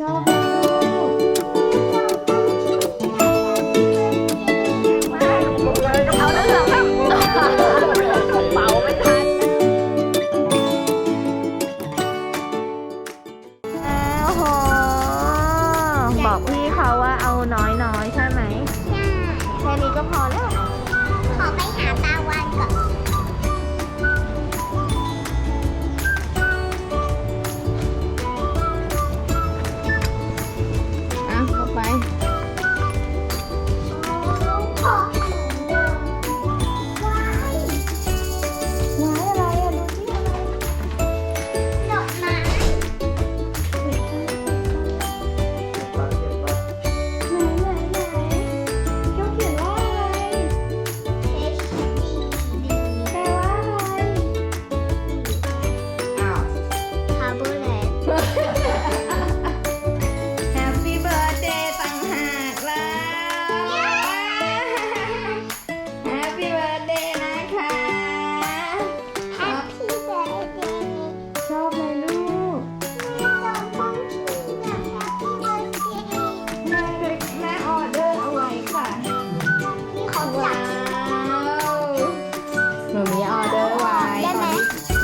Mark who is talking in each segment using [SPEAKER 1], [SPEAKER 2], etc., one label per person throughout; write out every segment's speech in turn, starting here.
[SPEAKER 1] ช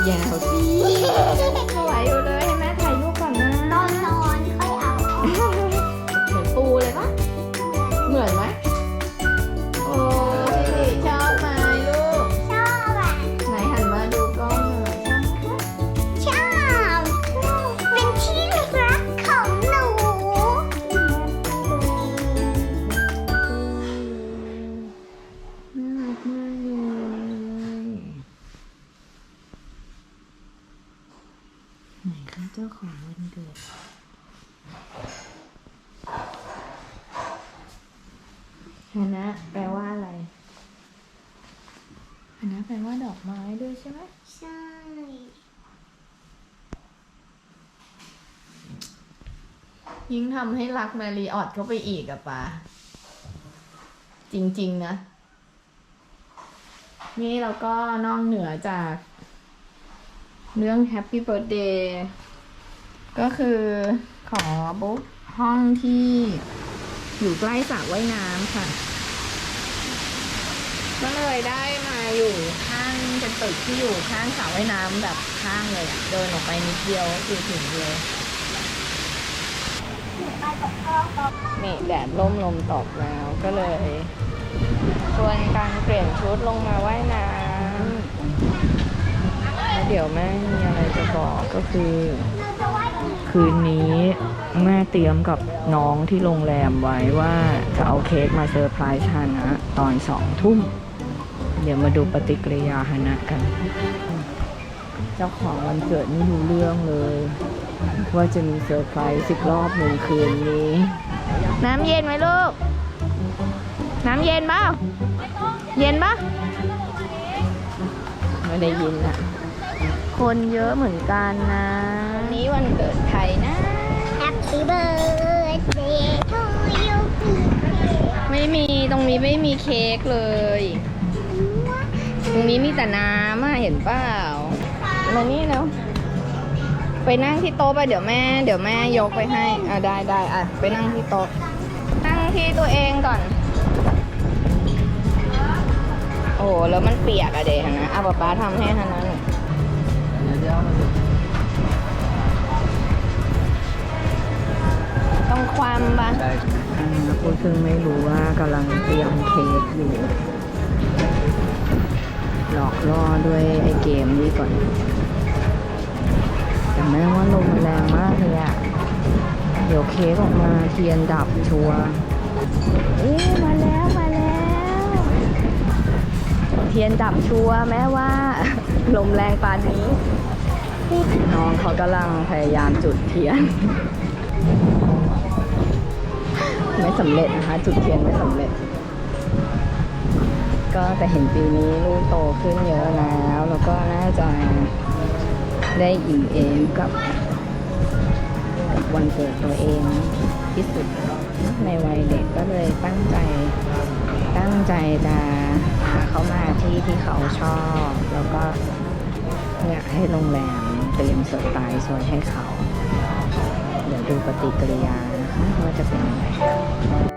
[SPEAKER 1] ย
[SPEAKER 2] ฮานะแป
[SPEAKER 1] ลว่า
[SPEAKER 2] ด
[SPEAKER 1] อกไม้ด้วยใช่ไหม
[SPEAKER 2] ใช่
[SPEAKER 1] ยิ่งทำให้รักแมรีออดเข้าไปอีกอะปาจริง ๆ นะ นี่เราก็นอกเหนือจาก เรื่อง Happy Birthday ก็คือขอบุ๊กห้องที่อยู่ใกล้สระว่ายน้ำค่ะ ก็เลยได้มาอยู่ข้างเป็นตึกที่อยู่ข้างสระว่ายน้ำแบบข้างเลยอะเดินออกไปนิดเดียวก็คือถึงเลย นี่แดดร่มลมตกแล้วก็เลยชวนการเปลี่ยนชุดลงมาว่ายน้ำแล้วเดี๋ยวแม่มีอะไรจะบอกก็คือ คืนนี้แม่เตรียมกับน้องที่โรงแรมไว้ว่าจะเอาเค้กมาเซอร์ไพรส์ฮานะ ตอนสองทุ่ม ดี๋ยวมาดูปฏิกิริยาฮานะกัน เจ้าของวันเกิดไม่รู้เรื่องเลย ว่าจะมีเซอร์ไพรส์สิบรอบหนึ่งคืนนี้ น้ำเย็นไหมลูก น้ำเย็นเปล่าเย็นปะไม่ได้ยินอะคนเยอะเหมือนกันนะ นี้วันเกิดใครนะ
[SPEAKER 2] แฮปปี้เบิร์ดเดย์ทูยู
[SPEAKER 1] ไม่มีตรงนี้ไม่มีเค้กเลย ตรงนี้มีแต่น้ำอะเห็นเปล่ามานี่แล้วไปนั่งที่โต๊ะไปเดี๋ยวแม่ เดี๋ยวแม่ยกไปให้ อะได้ได้อะไปนั่งที่โต๊ะ นั่งที่ตัวเองก่อน โอ้แล้วมันเปียกอะเดฮะนะเอาป๊าป๊าทำให้ฮะนะหน่อยต้องความปะพูดซึ่งไม่รู้ว่ากำลังเตรียมเค้กอยู่ หลอกล่อด้วยไอ้เกมนี้ก่อนแต่แม่ว่าลมมันแรงมากเลยอะเดี๋ยวเค้กออกมาเทียนดับชัวร์เอ๊มาแล้วมาแล้ว เทียนดับชัวร์แม้ว่าลมแรงปานนี้ น้องเขากำลังพยายามจุดเทียน ไม่สำเร็จนะคะ จุดเทียนไม่สำเร็จ ก็แต่เห็นปีนี้ลูกโตขึ้นเยอะแล้วแล้วก็น่าจะได้อิ่มเอมกับกับวันเกิดตัวเองที่สุดในวัยเด็กก็เลยตั้งใจตั้งใจจะพาเขามาที่ที่เขาชอบ แล้วก็อยากให้โรงแรมเตรียมเซอร์ไพรส์ไว้ให้เขา เดี๋ยวดูปฏิกิริยานะคะว่าจะเป็นยังไง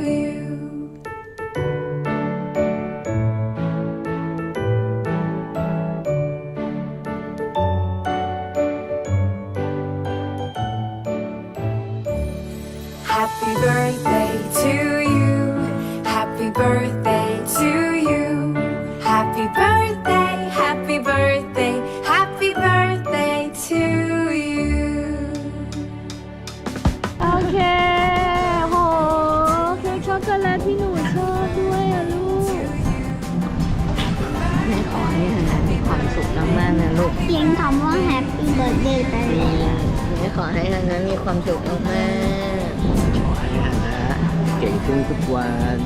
[SPEAKER 1] ก่
[SPEAKER 3] งขึ้นทุกวัน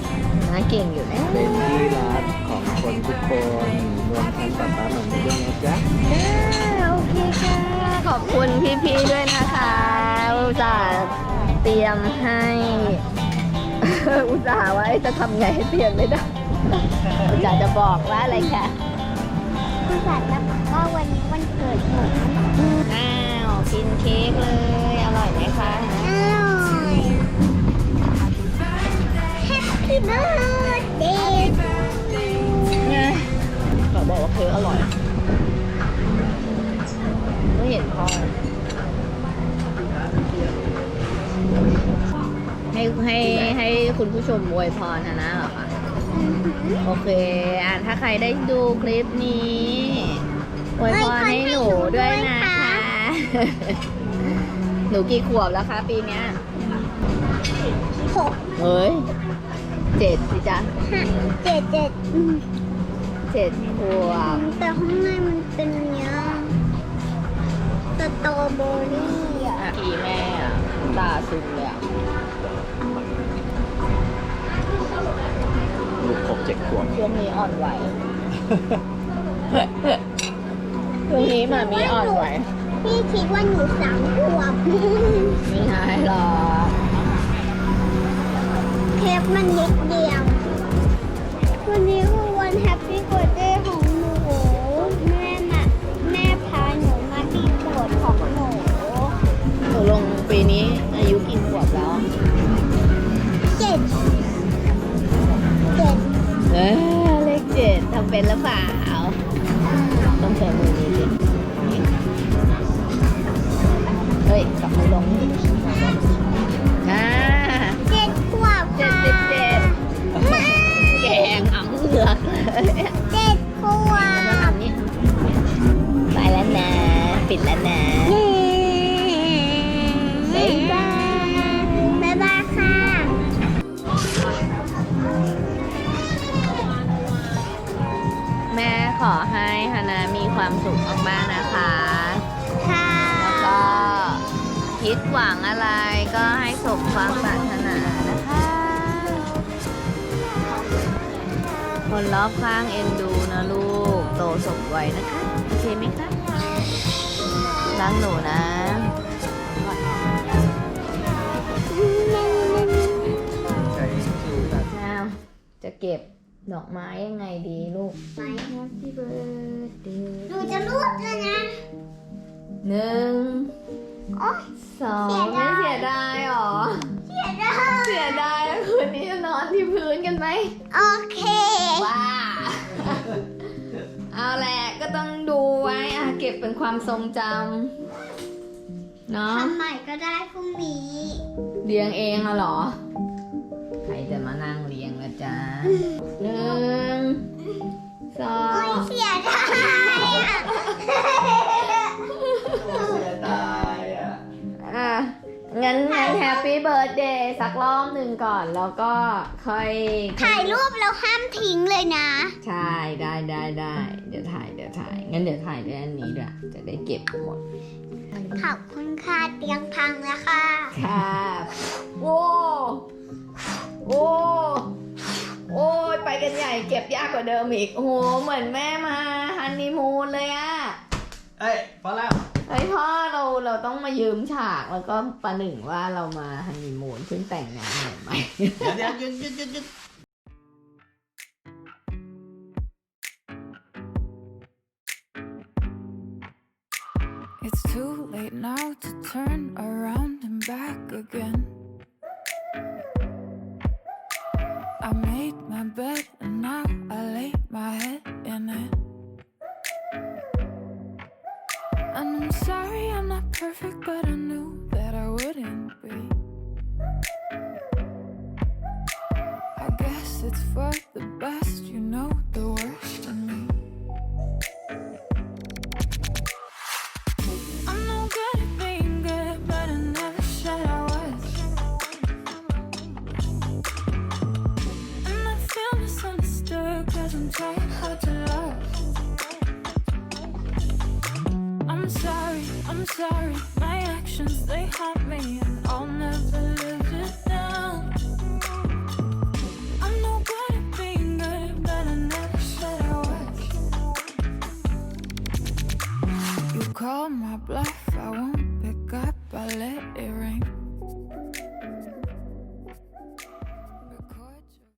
[SPEAKER 1] ๆนาเก่งอยู่แล้ว
[SPEAKER 3] เป็นที่รักของคนทุกคนรวมทั้งป๊าป๊าหมามีด้วยนะจ๊ะ
[SPEAKER 1] โอเคค่ะ ขอบคุณพี่ๆด้วยนะคะอุตส่าห์เตรียมให้ อุตส่าห์ไว้จะทำไงให้เตรียมไม่ได้ อุตส่าห์จะบอกว่าอะไรคะ
[SPEAKER 2] คุณสารจะบอกว่าวันนี้วันเกิดหนู
[SPEAKER 1] อ้าวกินเค้กเลย อร่อยไหมคะ
[SPEAKER 2] อร่อ ย Happy Birthday
[SPEAKER 1] เขาบอกว่าเค้กอร่อยไม่เห็นพ่อให้ให้ให้คุณผู้ชมอวยพรนะนะเหรอคะโอเคอะถ้าใครได้ดูคลิปนี้อวยพรให้หนูด้วยนะคะ หนูกี่ขวบแล้วคะ ปีเนี้ย
[SPEAKER 2] หก
[SPEAKER 1] เฮ้ย เจ็ดสิจ๊ะ
[SPEAKER 2] ห้าเจ็ดเจ็ดอืม
[SPEAKER 1] เจ็ดขวบ
[SPEAKER 2] แต่ข้างในมันเป็นเนื้อสตรอเบอรี่อะ
[SPEAKER 1] ทีแม่อะตาซึมเลยอะ
[SPEAKER 3] ลูกครบเจ็ดขวบ
[SPEAKER 1] ช่วงนี้อ่อนไหว ช่วงนี้หมามีอ่อนไหว
[SPEAKER 2] พี่คิดว่าหนูสามขวบ
[SPEAKER 1] ไม่ใช่หรอก
[SPEAKER 2] เค้กมันนิดเดียว วันนี้คือวันแฮปปี้เบิร์ดเดย์ของหนู แม่น่ะแม่พาหนูมาที่โบสถ์ของหนู
[SPEAKER 1] ตกลงปีนี้อายุกี่ขวบแล้ว
[SPEAKER 2] เจ็ดเจ็ด
[SPEAKER 1] เออเลขเจ็ดทำเป็นหรือเปล่าต้องใช้มือนี้สิเฮ้ยกลับมือลง ปิดแล้วนะ
[SPEAKER 2] บ๊ายบายบ๊ายบายค่ะ
[SPEAKER 1] แม่ขอให้ฮานามีความสุขมากๆนะคะ
[SPEAKER 2] ค่ะ
[SPEAKER 1] แล้วก็คิดหวังอะไรก็ให้สมความปรารถนานะคะ คนรอบข้างเอ็นดูนะลูก โตสมวัยนะคะ โอเคไหมคะ รักหนูนะอ้าวจะเก็บดอกไม้ยังไงดีลูกไม้ Happy birthday
[SPEAKER 2] หนูจะรูดแล้วนะ
[SPEAKER 1] หนึ่ง
[SPEAKER 2] โอ๊ย
[SPEAKER 1] สอง
[SPEAKER 2] เสี
[SPEAKER 1] ไม่
[SPEAKER 2] ยดาย
[SPEAKER 1] เสียดายหรอ
[SPEAKER 2] เสียดาย
[SPEAKER 1] เสียดายแล้วคืนนี้จะนอนที่พื้นกันไหม
[SPEAKER 2] โอเค
[SPEAKER 1] ว้า ต้องดูไว้อะเก็บเป็นความทรงจำเนาะ
[SPEAKER 2] ทำใหม่ก็ได้พรุ่งนี้
[SPEAKER 1] เลี้ยงเองอะเหรอ ใครจะมานั่งเลี้ยงละจ๊ะหนึ่งสอ
[SPEAKER 2] โอ๊ย
[SPEAKER 1] ง
[SPEAKER 2] เสียดาย
[SPEAKER 1] งั้นงั้นแฮปปี้เบิร์ดเดย์สักรอบหนึ่งก่อนแล้วก็ค่อย
[SPEAKER 2] ถ่ายรูปแล้วห้ามทิ้งเลยนะ
[SPEAKER 1] ใช่ได้ได้ได้เดี๋ยวถ่ายเดี๋ยวถ่ายงั้นเดี๋ยวถ่ายด้วยอันนี้ด้วยจะได้เก็บหมด
[SPEAKER 2] ขอบคุณค่ะเตียงพังแล้วค่ะ
[SPEAKER 1] ค่ะโอ้โอ้โอ้ยไปกันใหญ่เก็บยากกว่าเดิมอีกโอ้โหเหมือนแม่มาฮันนีมูนเลยอะ
[SPEAKER 3] เอ้ยพอแล้ว
[SPEAKER 4] เฮ้ยพ่อเราเราต้องมายืมฉากแล้วก็ประหนึ่งว่าเรามาฮันนีมูนเพิ่งแต่งงานใหม่ไหม
[SPEAKER 3] เดี๋ยวเดี๋ยวหยุดหยุดหยุดหยุด
[SPEAKER 5] It's too late now to turn around and back again.